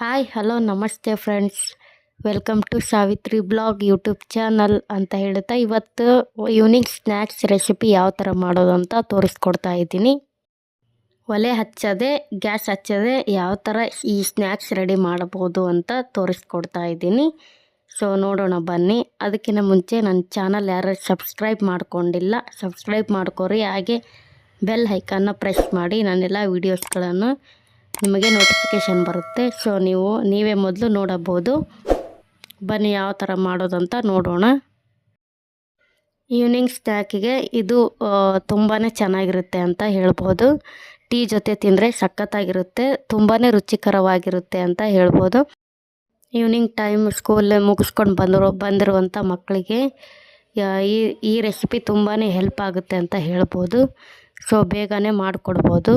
Hi hello ನಮಸ್ತೆ friends welcome to Savitri blog YouTube channel ಅಂತ ಹೇಳ್ತಾ ಇವತ್ತು ಈವ್ನಿಂಗ್ ಸ್ನ್ಯಾಕ್ಸ್ ರೆಸಿಪಿ ಯಾವ ಥರ ಮಾಡೋದು ಅಂತ ತೋರಿಸ್ಕೊಡ್ತಾ ಇದ್ದೀನಿ. ಒಲೆ ಹಚ್ಚದೆ, ಗ್ಯಾಸ್ ಹಚ್ಚದೆ ಯಾವ ಥರ ಈ ಸ್ನ್ಯಾಕ್ಸ್ ರೆಡಿ ಮಾಡಬಹುದು ಅಂತ ತೋರಿಸ್ಕೊಡ್ತಾ ಇದ್ದೀನಿ. ಸೊ ನೋಡೋಣ ಬನ್ನಿ. ಅದಕ್ಕಿಂತ ಮುಂಚೆ ನನ್ನ ಚಾನಲ್ ಯಾರು ಸಬ್ಸ್ಕ್ರೈಬ್ ಮಾಡ್ಕೊಂಡಿಲ್ಲ ಸಬ್ಸ್ಕ್ರೈಬ್ ಮಾಡ್ಕೊರಿ. ಹಾಗೆ ಬೆಲ್ ಐಕನ್ನ ಪ್ರೆಸ್ ಮಾಡಿ ನಾನೆಲ್ಲ ವೀಡಿಯೋಸ್ಗಳನ್ನು ನಿಮಗೆ ನೋಟಿಫಿಕೇಷನ್ ಬರುತ್ತೆ. ಸೊ ನೀವು, ನೀವೇ ಮೊದಲು ನೋಡಬಹುದು. ಬನ್ನಿ ಯಾವ ಥರ ಮಾಡೋದಂತ ನೋಡೋಣ. ಈವ್ನಿಂಗ್ ಸ್ನ್ಯಾಕಿಗೆ ಇದು ತುಂಬಾ ಚೆನ್ನಾಗಿರುತ್ತೆ ಅಂತ ಹೇಳ್ಬೋದು. ಟೀ ಜೊತೆ ತಿಂದರೆ ಸಖತ್ತಾಗಿರುತ್ತೆ ತುಂಬಾ ರುಚಿಕರವಾಗಿರುತ್ತೆ ಅಂತ ಹೇಳ್ಬೋದು. ಈವ್ನಿಂಗ್ ಟೈಮ್ ಸ್ಕೂಲ್ ಮುಗಿಸ್ಕೊಂಡು ಬಂದಿರೋ ಬಂದಿರುವಂಥ ಮಕ್ಕಳಿಗೆ ಈ ಈ ರೆಸಿಪಿ ತುಂಬಾ ಹೆಲ್ಪ್ ಆಗುತ್ತೆ ಅಂತ ಹೇಳ್ಬೋದು. ಸೊ ಬೇಗನೆ ಮಾಡಿಕೊಡ್ಬೋದು.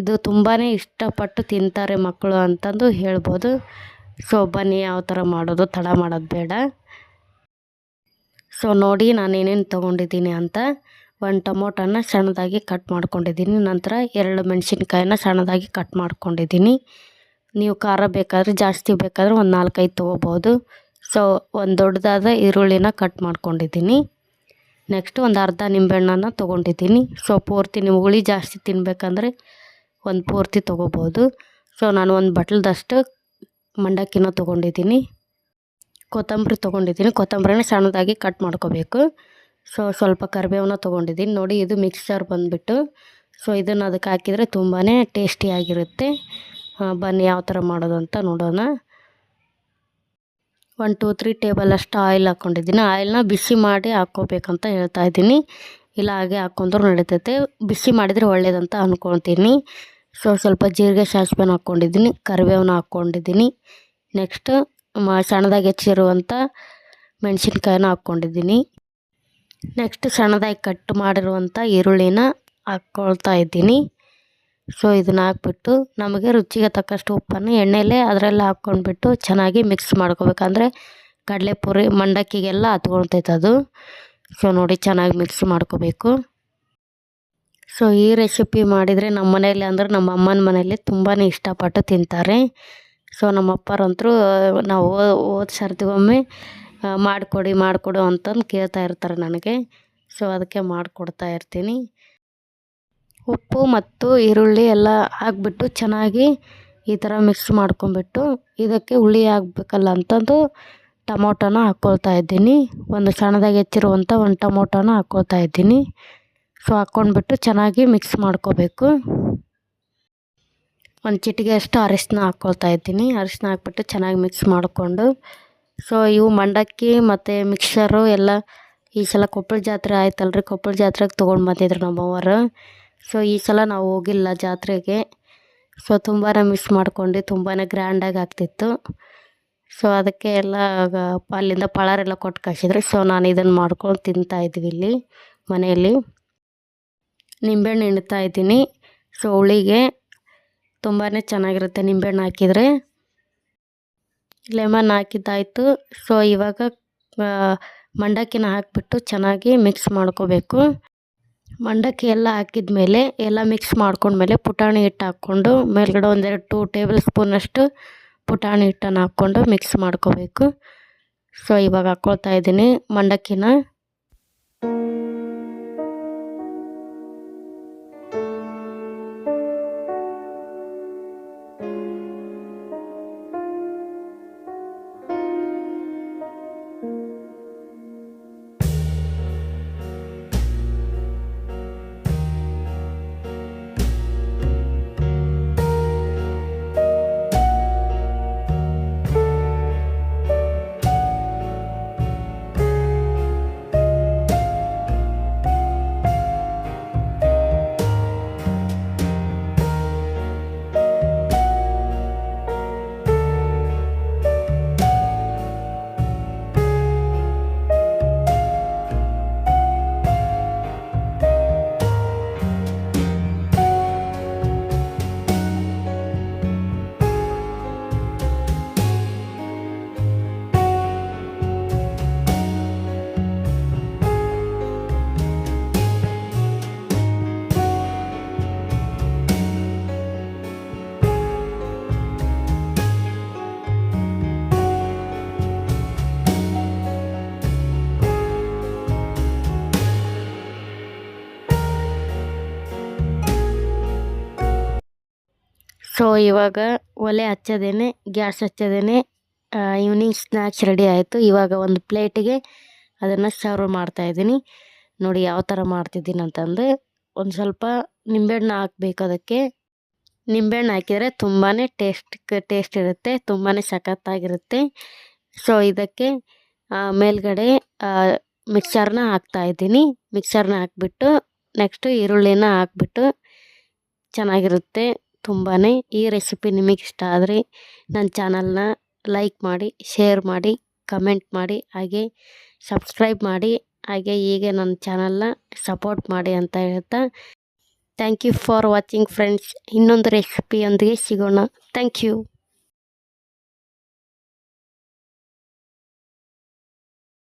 ಇದು ತುಂಬಾ ಇಷ್ಟಪಟ್ಟು ತಿಂತಾರೆ ಮಕ್ಕಳು ಅಂತಂದು ಹೇಳ್ಬೋದು. ಸೊ ಬನ್ನಿ ಯಾವ ಥರ ಮಾಡೋದು, ತಡ ಮಾಡೋದು ಬೇಡ. ಸೊ ನೋಡಿ ನಾನು ಏನೇನು ತೊಗೊಂಡಿದ್ದೀನಿ ಅಂತ. ಒಂದು ಟೊಮೊಟೊನ ಸಣ್ಣದಾಗಿ ಕಟ್ ಮಾಡ್ಕೊಂಡಿದ್ದೀನಿ. ನಂತರ ಎರಡು ಮೆಣಸಿನ್ಕಾಯಿನ ಸಣ್ಣದಾಗಿ ಕಟ್ ಮಾಡ್ಕೊಂಡಿದ್ದೀನಿ. ನೀವು ಖಾರ ಬೇಕಾದರೆ, ಜಾಸ್ತಿ ಬೇಕಾದರೆ ಒಂದು ನಾಲ್ಕೈದು ತೊಗೋಬೋದು ಸೊ ಒಂದು ದೊಡ್ಡದಾದ ಈರುಳ್ಳಿನ ಕಟ್ ಮಾಡ್ಕೊಂಡಿದ್ದೀನಿ. ನೆಕ್ಸ್ಟ್ ಒಂದು ಅರ್ಧ ನಿಂಬೆಹಣ್ಣನ್ನು ತೊಗೊಂಡಿದ್ದೀನಿ. ಸೊ ಪೂರ್ತಿ ನೀವು ಹುಳಿ ಜಾಸ್ತಿ ತಿನ್ನಬೇಕಂದ್ರೆ ಒಂದು ಪೂರ್ತಿ ತೊಗೋಬೋದು. ಸೊ ನಾನು ಒಂದು ಬಟ್ಲದಷ್ಟು ಮಂಡಕ್ಕಿನ ತೊಗೊಂಡಿದ್ದೀನಿ. ಕೊತ್ತಂಬರಿ ತೊಗೊಂಡಿದ್ದೀನಿ. ಕೊತ್ತಂಬರಿನ ಸಣ್ಣದಾಗಿ ಕಟ್ ಮಾಡ್ಕೋಬೇಕು. ಸೊ ಸ್ವಲ್ಪ ಕರಿಬೇವನ್ನ ತೊಗೊಂಡಿದ್ದೀನಿ. ನೋಡಿ, ಇದು ಮಿಕ್ಸರ್ ಬಂದುಬಿಟ್ಟು. ಸೊ ಇದನ್ನು ಅದಕ್ಕೆ ಹಾಕಿದರೆ ತುಂಬಾ ಟೇಸ್ಟಿಯಾಗಿರುತ್ತೆ ಬನ್ನಿ ಯಾವ ಥರ ಮಾಡೋದು ಅಂತ ನೋಡೋಣ. ಒನ್ ಟೂ ತ್ರೀ ಟೇಬಲ್ ಅಷ್ಟು ಆಯಿಲ್ ಹಾಕ್ಕೊಂಡಿದ್ದೀನಿ ಆಯಿಲ್ನ ಬಿಸಿ ಮಾಡಿ ಹಾಕ್ಕೋಬೇಕಂತ ಹೇಳ್ತಾ ಇದ್ದೀನಿ. ಇಲ್ಲ ಹಾಗೆ ಹಾಕ್ಕೊಂಡ್ರು ನಡೀತೈತೆ. ಬಿಸಿ ಮಾಡಿದರೆ ಒಳ್ಳೇದಂತ ಅಂದ್ಕೊತೀನಿ ಸೊ, ಸ್ವಲ್ಪ ಜೀರಿಗೆ ಸಾಸಿವೆನ ಹಾಕ್ಕೊಂಡಿದ್ದೀನಿ ಕರಿಬೇವನ್ನ ಹಾಕ್ಕೊಂಡಿದ್ದೀನಿ. ನೆಕ್ಸ್ಟ್ ಮ, ಸಣ್ಣದಾಗಿ ಹೆಚ್ಚಿರುವಂಥ ಮೆಣಸಿನ್ಕಾಯಿನ ಹಾಕ್ಕೊಂಡಿದ್ದೀನಿ. ನೆಕ್ಸ್ಟ್ ಸಣ್ಣದಾಗಿ ಕಟ್ ಮಾಡಿರುವಂಥ ಈರುಳ್ಳಿನ ಹಾಕ್ಕೊಳ್ತಾ ಇದ್ದೀನಿ. ಸೊ ಇದನ್ನ ಹಾಕ್ಬಿಟ್ಟು ನಮಗೆ ರುಚಿಗೆ ತಕ್ಕಷ್ಟು ಉಪ್ಪನ್ನು ಎಣ್ಣೆಯಲ್ಲೇ ಅದರಲ್ಲೇ ಹಾಕ್ಕೊಂಡ್ಬಿಟ್ಟು ಚೆನ್ನಾಗಿ ಮಿಕ್ಸ್ ಮಾಡ್ಕೋಬೇಕಂದ್ರೆ ಕಡಲೆಪುರಿ ಮಂಡಕ್ಕಿಗೆಲ್ಲ ಹತ್ಕೊಳ್ತೈತೆ ಅದು. ಸೊ ನೋಡಿ ಚೆನ್ನಾಗಿ ಮಿಕ್ಸ್ ಮಾಡ್ಕೋಬೇಕು. ಸೊ ಈ ರೆಸಿಪಿ ಮಾಡಿದರೆ ನಮ್ಮ ಮನೆಯಲ್ಲಿ ಅಂದ್ರೆ ನಮ್ಮ ಅಮ್ಮನ ಮನೆಯಲ್ಲಿ ತುಂಬಾ ಇಷ್ಟಪಟ್ಟು ತಿಂತಾರೆ. ಸೊ ನಮ್ಮ ಅಪ್ಪರಂತರೂ ನಾವು ಹೋದ ಸರ್ತಿಗೊಮ್ಮೆ ಮಾಡಿಕೊಡಿ, ಮಾಡಿಕೊಡು ಅಂತಂದು ಕೇಳ್ತಾ ಇರ್ತಾರೆ ನನಗೆ. ಸೊ ಅದಕ್ಕೆ ಮಾಡಿಕೊಡ್ತಾ ಇರ್ತೀನಿ. ಉಪ್ಪು ಮತ್ತು ಈರುಳ್ಳಿ ಎಲ್ಲ ಹಾಕ್ಬಿಟ್ಟು ಚೆನ್ನಾಗಿ ಈ ಥರ ಮಿಕ್ಸ್ ಮಾಡ್ಕೊಂಬಿಟ್ಟು ಇದಕ್ಕೆ ಹುಳಿ ಆಗಬೇಕಲ್ಲ ಅಂತಂದು ಟೊಮೊಟೊನ ಹಾಕ್ಕೊಳ್ತಾ ಇದ್ದೀನಿ. ಒಂದು ಸಣ್ಣದಾಗಿ ಹೆಚ್ಚಿರುವಂಥ ಒಂದು ಟೊಮೊಟೊನ ಹಾಕ್ಕೊಳ್ತಾ ಇದ್ದೀನಿ. ಸೊ ಹಾಕ್ಕೊಂಡ್ಬಿಟ್ಟು ಚೆನ್ನಾಗಿ ಮಿಕ್ಸ್ ಮಾಡ್ಕೋಬೇಕು. ಒಂದು ಚಿಟಿಗೆ ಅಷ್ಟು ಅರಿಶಿನ ಹಾಕ್ಕೊಳ್ತಾ ಇದ್ದೀನಿ. ಅರಿಶಿನ ಹಾಕ್ಬಿಟ್ಟು ಚೆನ್ನಾಗಿ ಮಿಕ್ಸ್ ಮಾಡಿಕೊಂಡು. ಸೊ ಇವು ಮಂಡಕ್ಕಿ ಮತ್ತು ಮಿಕ್ಸರು ಎಲ್ಲ ಈ ಸಲ ಕೊಪ್ಪಳ ಜಾತ್ರೆ ಆಯ್ತಲ್ರಿ? ಕೊಪ್ಪಳ ಜಾತ್ರೆಗೆ ತೊಗೊಂಡು ಬಂದಿದ್ರು ನಮ್ಮವರು ಸೊ ಈ ಸಲ ನಾವು ಹೋಗಿಲ್ಲ ಜಾತ್ರೆಗೆ. ಸೊ ತುಂಬಾ ಮಿಸ್ ಮಾಡ್ಕೊಂಡು ತುಂಬಾ ಗ್ರ್ಯಾಂಡಾಗಿ ಆಗ್ತಿತ್ತು. ಸೊ ಅದಕ್ಕೆ ಎಲ್ಲ ಅಲ್ಲಿಂದ ಪಳಾರೆಲ್ಲ ಕೊಟ್ಟು ಕಳಿಸಿದ್ರು. ಸೊ ನಾನು ಇದನ್ನು ಮಾಡ್ಕೊಂಡು ತಿಂತಾಯಿದ್ವಿ ಇಲ್ಲಿ ಮನೆಯಲ್ಲಿ. ನಿಂಬೆಹಣ್ಣು ಹಿಂಡ್ತಾ ಇದ್ದೀನಿ. ಸೊ ಹುಳಿಗೆ ತುಂಬಾ ಚೆನ್ನಾಗಿರುತ್ತೆ ನಿಂಬೆಹಣ್ಣು ಹಾಕಿದರೆ. ಲೆಮನ್ ಹಾಕಿದ್ದಾಯಿತು. ಸೊ ಇವಾಗ ಮಂಡಕ್ಕಿನ ಹಾಕಿಬಿಟ್ಟು ಚೆನ್ನಾಗಿ ಮಿಕ್ಸ್ ಮಾಡ್ಕೋಬೇಕು. ಮಂಡಕ್ಕಿ ಎಲ್ಲ ಹಾಕಿದ ಮೇಲೆ ಎಲ್ಲ ಮಿಕ್ಸ್ ಮಾಡ್ಕೊಂಡ್ಮೇಲೆ ಪುಟಾಣಿ ಹಿಟ್ಟು ಹಾಕ್ಕೊಂಡು, ಮೇಲ್ಗಡೆ ಒಂದೆರಡು ಟೂ ಟೇಬಲ್ ಸ್ಪೂನಷ್ಟು ಪುಟಾಣಿ ಹಿಟ್ಟನ್ನು ಹಾಕ್ಕೊಂಡು ಮಿಕ್ಸ್ ಮಾಡ್ಕೋಬೇಕು. ಸೊ ಇವಾಗ ಹಾಕ್ಕೊಳ್ತಾ ಇದ್ದೀನಿ ಮಂಡಕ್ಕಿನ. ಸೊ ಇವಾಗ ಒಲೆ ಹಚ್ಚೋದೇನೆ, ಗ್ಯಾಸ್ ಹಚ್ಚೋದೇನೆ ಈವ್ನಿಂಗ್ ಸ್ನ್ಯಾಕ್ಸ್ ರೆಡಿ ಆಯಿತು. ಇವಾಗ ಒಂದು ಪ್ಲೇಟಿಗೆ ಅದನ್ನು ಸರ್ವ್ ಮಾಡ್ತಾಯಿದ್ದೀನಿ ನೋಡಿ ಯಾವ ಥರ ಮಾಡ್ತಿದ್ದೀನಿ ಅಂತಂದರೆ ಒಂದು ಸ್ವಲ್ಪ ನಿಂಬೆಹಣ್ಣು ಹಾಕ್ಬೇಕು ಅದಕ್ಕೆ. ನಿಂಬೆಹಣ್ಣು ಹಾಕಿದರೆ ತುಂಬಾ ಟೇಸ್ಟ್ ಟೇಸ್ಟ್ ಇರುತ್ತೆ ತುಂಬಾ ಸಖತ್ತಾಗಿರುತ್ತೆ. ಸೊ ಇದಕ್ಕೆ ಮೇಲ್ಗಡೆ ಮಿಕ್ಸರ್ನ ಹಾಕ್ತಾಯಿದ್ದೀನಿ ಮಿಕ್ಸರ್ನ ಹಾಕ್ಬಿಟ್ಟು ನೆಕ್ಸ್ಟು ಈರುಳ್ಳಿನ ಹಾಕ್ಬಿಟ್ಟು ಚೆನ್ನಾಗಿರುತ್ತೆ. ತುಂಬಾ ಈ ರೆಸಿಪಿ ನಿಮಗೆ ಇಷ್ಟ ಆದರೆ ನನ್ನ ಚಾನಲ್ನ ಲೈಕ್ ಮಾಡಿ ಶೇರ್ ಮಾಡಿ ಕಮೆಂಟ್ ಮಾಡಿ, ಹಾಗೆ ಸಬ್ಸ್ಕ್ರೈಬ್ ಮಾಡಿ, ಹಾಗೆ ಹೀಗೆ ನನ್ನ ಚಾನಲ್ನ ಸಪೋರ್ಟ್ ಮಾಡಿ ಅಂತ ಹೇಳ್ತಾ thank you for watching friends ಇನ್ನೊಂದು ರೆಸಿಪಿಯೊಂದಿಗೆ ಸಿಗೋಣ. Thank you